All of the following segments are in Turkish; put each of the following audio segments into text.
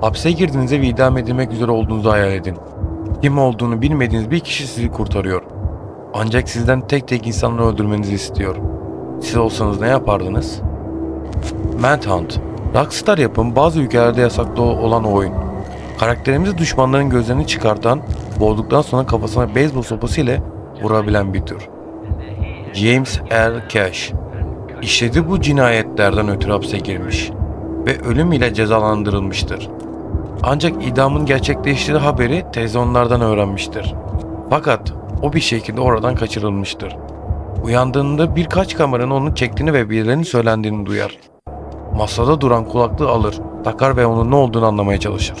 Hapse girdiğinizde ve idam edilmek üzere olduğunuzu hayal edin. Kim olduğunu bilmediğiniz bir kişi sizi kurtarıyor. Ancak sizden tek tek insanları öldürmenizi istiyor. Siz olsanız ne yapardınız? Manhunt, Rockstar yapım bazı ülkelerde yasaklı olan oyun. Karakterimizi düşmanların gözlerini çıkartan, boğduktan sonra kafasına beyzbol sopası ile vurabilen bir tür. James L. Cash işlediği bu cinayetlerden ötürü hapse girmiş ve ölüm ile cezalandırılmıştır. Ancak idamın gerçekleştiği haberi televizyonlardan öğrenmiştir. Fakat o bir şekilde oradan kaçırılmıştır. Uyandığında birkaç kameranın onu çektiğini ve birilerinin söylendiğini duyar. Masada duran kulaklığı alır, takar ve onun ne olduğunu anlamaya çalışır.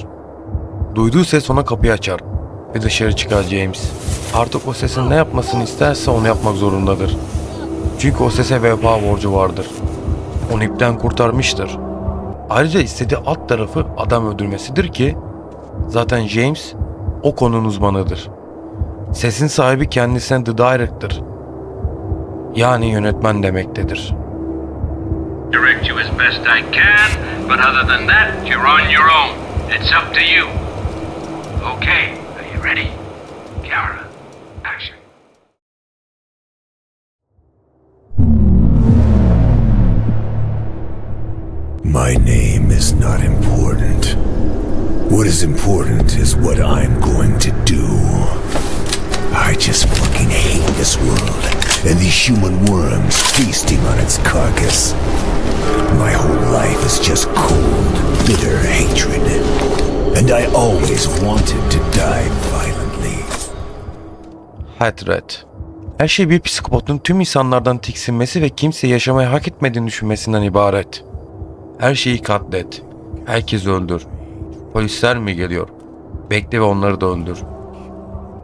Duyduğu ses ona kapıyı açar ve dışarı çıkar James. Artık o sesin ne yapmasını isterse onu yapmak zorundadır. Çünkü o sese vefa borcu vardır. Onu ipten kurtarmıştır. Ayrıca istediği alt tarafı adam öldürmesidir ki zaten James o konunun uzmanıdır. Sesin sahibi kendisine The Director. Yani yönetmen demektedir. direct you as best I can, but other than that, you're on your own. It's up to you. Okay, are you ready? My name is not important. What is important is what I'm going to do. I just fucking hate this world and these human worms feasting on its carcass. My whole life is just cold, bitter hatred. And I always wanted to die violently. Hatred. Her şey bir psikopatın tüm insanlardan tiksinmesi ve kimse yaşamayı hak etmediğini düşünmesinden ibaret. Her şeyi katlet. Herkes öldür. Polisler mi geliyor? Bekle ve onları da öldür.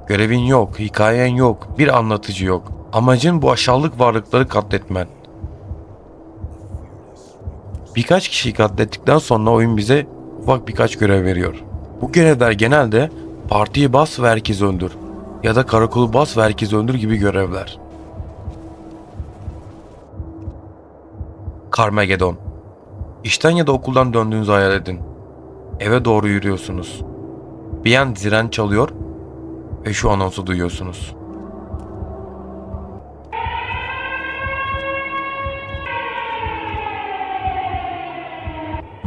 Görevin yok, hikayen yok, bir anlatıcı yok. Amacın bu aşağılık varlıkları katletmen. Birkaç kişiyi katlettikten sonra oyun bize ufak birkaç görev veriyor. Bu görevler genelde partiyi bas ve herkes öldür ya da karakolu bas ve herkes öldür gibi görevler. Carmageddon İşten ya da okuldan döndüğünüzü hayal edin. Eve doğru yürüyorsunuz. Bir an ziren çalıyor ve şu anonsu duyuyorsunuz.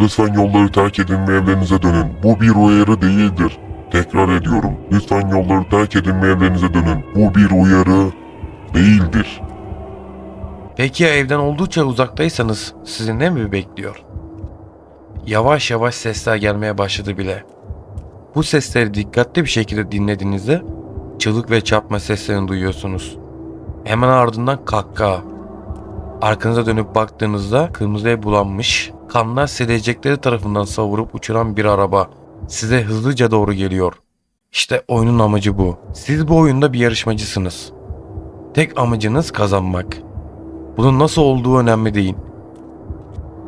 Lütfen yolları terk edin ve evlerinize dönün. Bu bir uyarı değildir. Tekrar ediyorum. Lütfen yolları terk edin ve evlerinize dönün. Bu bir uyarı değildir. Peki ya evden oldukça uzaktaysanız sizi ne mi bekliyor? Yavaş yavaş sesler gelmeye başladı bile. Bu sesleri dikkatli bir şekilde dinlediğinizde çığlık ve çarpma seslerini duyuyorsunuz. Hemen ardından kahkaha. Arkanıza dönüp baktığınızda kırmızıya bulanmış, kanlar silecekleri tarafından savurup uçuran bir araba size hızlıca doğru geliyor. İşte oyunun amacı bu. Siz bu oyunda bir yarışmacısınız. Tek amacınız kazanmak. Bunun nasıl olduğu önemli değil.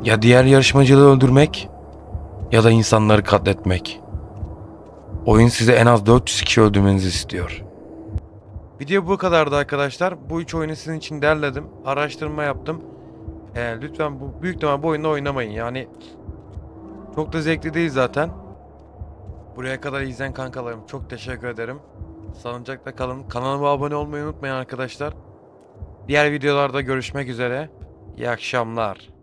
Ya diğer yarışmacıları öldürmek ya da insanları katletmek. Oyun size en az 400 kişi öldürmenizi istiyor. Video bu kadardı arkadaşlar. Bu üç oyunu sizin için derledim. Araştırma yaptım. Ee, lütfen bu büyük ihtimal bu oyunda oynamayın. Yani çok da zevkli değil zaten. Buraya kadar izleyen kankalarım çok teşekkür ederim. Sağlıcakla kalın. Kanalıma abone olmayı unutmayın arkadaşlar. Diğer videolarda görüşmek üzere. İyi akşamlar.